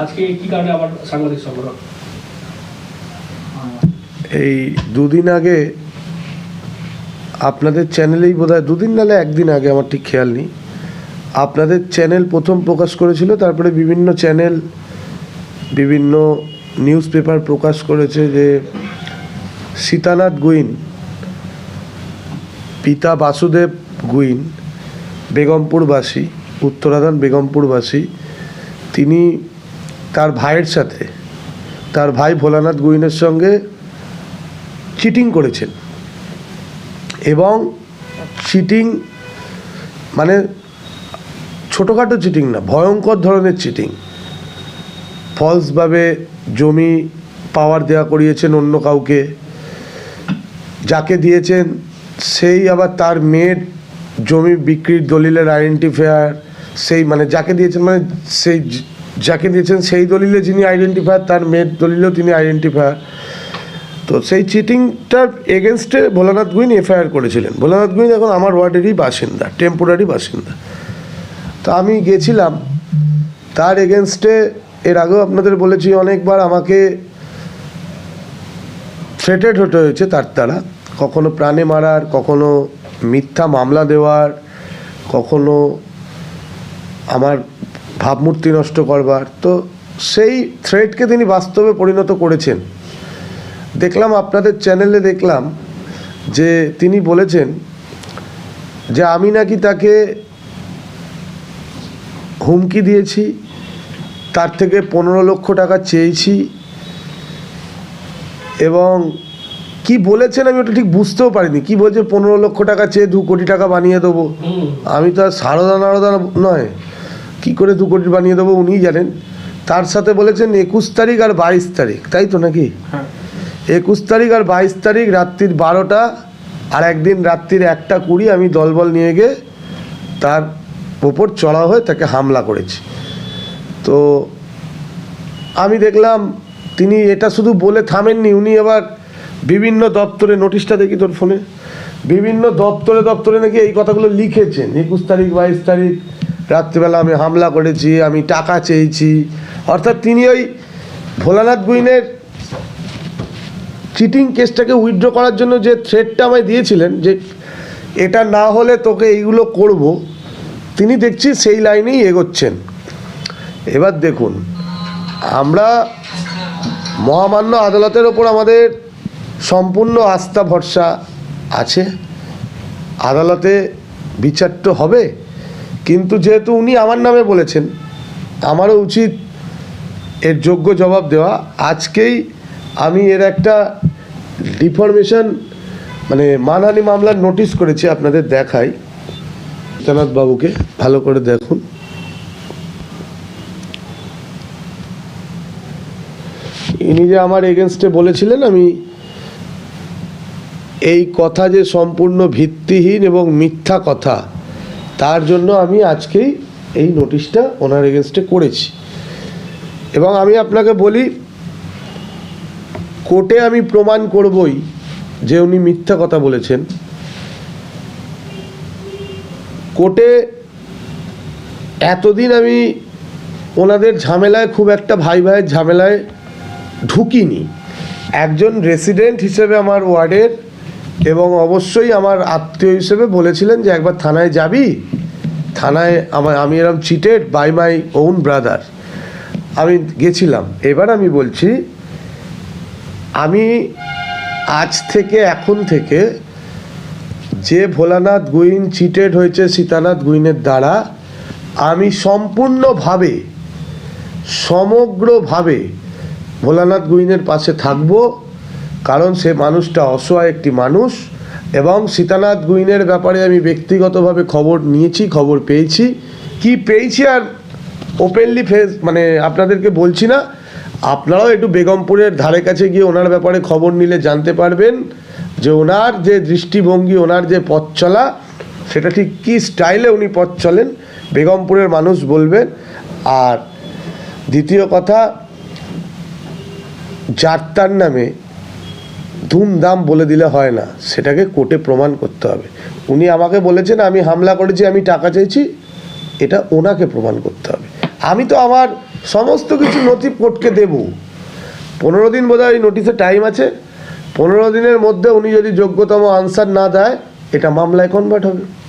আজকে কি কারণে আবার সাংবাদিক এই দুদিন আগে আপনাদের চ্যানেলেই বোধ হয় দুদিন নালে একদিন আগে আমার ঠিক খেয়াল নেই। আপনাদের চ্যানেল প্রথম প্রকাশ করেছিল, তারপরে বিভিন্ন চ্যানেল, বিভিন্ন নিউজ পেপার প্রকাশ করেছে যে সীতানাথ গুইন, পিতা বাসুদেব গুইন, বেগমপুরবাসী, উত্তরাধান বেগমপুরবাসী, তিনি তার ভাইয়ের সাথে, তার ভাই ভোলানাথ গুইনের সঙ্গে চিটিং করেছেন। এবং চিটিং মানে ছোটোখাটো চিটিং না, ভয়ঙ্কর ধরনের চিটিং ফলসভাবে জমি পাওয়ার দেওয়া করিয়েছেন অন্য কাউকে, যাকে দিয়েছেন সেই আবার তার মেয়ের জমি বিক্রির দলিলের আইডেন্টিফায়ার সেই মানে যাকে দিয়েছেন মানে সেই যাকে দিয়েছেন সেই দলিলে যিনি আইডেন্টিফায়ার তার মেয়ের দলিলেও তিনি আইডেন্টিফায়ার তো সেই চিটিংটার এগেনস্টে ভোলানাথ গুইন এফআইআর করেছিলেন। ভোলানাথ গুইন এখন আমার ওয়ার্ডেরই বাসিন্দা টেম্পোরারি বাসিন্দা। তো আমি গেছিলাম, তার এগেনস্টে এর আগেও আপনাদের বলেছি অনেকবার আমাকে থ্রেটেড হতে হয়েছে তার দ্বারা। কখনো প্রাণে মারার, কখনো মিথ্যা মামলা দেওয়ার, কখনো আমার ভাবমূর্তি নষ্ট করবার। তো সেই থ্রেটকে তিনি বাস্তবে পরিণত করেছেন। দেখলাম আপনাদের চ্যানেলে দেখলাম যে তিনি বলেছেন যে আমি নাকি তাকে হুমকি দিয়েছি তার থেকে পনেরো লক্ষ টাকা চেয়েছি এবং কি বলেছেন আমি ওটা ঠিক বুঝতেও পারিনি। কি বলছে পনেরো লক্ষ টাকা চেয়ে দু কোটি টাকা বানিয়ে দেবো? আমি তো আর সারদা নারদা নয়। কি করে দু কোটি বানিয়ে দেবো উনিই জানেন। তার সাথে বলেছেন একুশ তারিখ আর বাইশ তারিখ তাই তো নাকি? হ্যাঁ। একুশ তারিখ আর বাইশ তারিখ রাত্রির বারোটা আর একদিন রাত্রির একটা কুড়ি আমি দলবল নিয়ে গিয়ে তার ওপর চড়া হয়ে তাকে হামলা করেছি। তো আমি দেখলাম তিনি এটা শুধু বলে থামেননি উনি আবার বিভিন্ন দপ্তরে নোটিশটা দেখি তোর ফোনে। বিভিন্ন দপ্তরে দপ্তরে নাকি এই কথাগুলো লিখেছেন একুশ তারিখ বাইশ তারিখ রাত্রিবেলা আমি হামলা করেছি, আমি টাকা চেয়েছি। অর্থাৎ তিনি ওই ভোলানাথ গুইনের চিটিং কেসটাকে উইথড্র করার জন্য যে থ্রেডটা আমায় দিয়েছিলেন, যে এটা না হলে তোকে এইগুলো করব, তিনি দেখছি সেই লাইনেই এগোচ্ছেন। এবার দেখুন, আমরা মহামান্য আদালতের ওপর আমাদের সম্পূর্ণ আস্থা ভরসা আছে। আদালতে বিচার তো হবে। কিন্তু যেহেতু উনি আমার নামে বলেছেন, আমারও উচিত এর যোগ্য জবাব দেওয়া। আজকেই আমি এর একটা ডিফরমেশন মানে মানহানি মামলার নোটিশ করেছি আপনাদের দেখাই। বাবুকে ভালো করে দেখুন। ইনি যে আমার এগেনস্টে বলেছিলেন, আমি এই কথা যে সম্পূর্ণ ভিত্তিহীন এবং মিথ্যা কথা তার জন্য আমি আজকেই এই নোটিশটা ওনার এগেনস্টে করেছি। এবং আমি আপনাকে বলি, কোর্টে আমি প্রমাণ করবই যে উনি মিথ্যা কথা বলেছেন। কোর্টে এতদিন আমি ওনাদের ঝামেলায় খুব একটা ভাই ভাইয়ের ঝামেলায় ঢুকিনি। একজন রেসিডেন্ট হিসেবে আমার ওয়ার্ডের এবং অবশ্যই আমার আত্মীয় হিসেবে বলেছিলেন যে একবার থানায় যাবি। থানায় আমার আমি এরকম cheated by my own brother আমি গেছিলাম। এবার আমি বলছি, আমি আজ থেকে এখন থেকে যে ভোলানাথ গুইন চিটেড হয়েছে সীতানাথ গুইনের দ্বারা, আমি সম্পূর্ণভাবে, সমগ্রভাবে ভোলানাথ গুইনের পাশে থাকব। কারণ সে মানুষটা অসহায় একটি মানুষ এবং সীতানাথ গুইনের ব্যাপারে আমি ব্যক্তিগতভাবে খবর নিয়েছি, খবর পেয়েছি। কি পেয়েছি আর ওপেনলি ফেস মানে আপনাদেরকে বলছি না, আপনারাও একটু বেগমপুরের ধারে কাছে গিয়ে ওনার ব্যাপারে খবর নিলে জানতে পারবেন যে ওনার যে দৃষ্টিভঙ্গি, ওনার যে পথ চলা, সেটা ঠিক কী স্টাইলে উনি পথ চলেন, বেগমপুরের মানুষ বলবেন। আর দ্বিতীয় কথা যাত্রার নামে ধুমধাম বলে দিলে হয় না। সেটাকে কোর্টে প্রমাণ করতে হবে। উনি আমাকে বলেছেন, আমি হামলা করেছি, আমি টাকা চেয়েছি, এটা ওনাকে প্রমাণ করতে হবে। আমি তো আমার সমস্ত কিছু নথি কোর্টকে দেব। পনেরো দিন বোধ হয় নোটিশে টাইম আছে। পনেরো দিনের মধ্যে উনি যদি যোগ্যতম আনসার না দেয়, এটা মামলায় কনভার্ট হবে।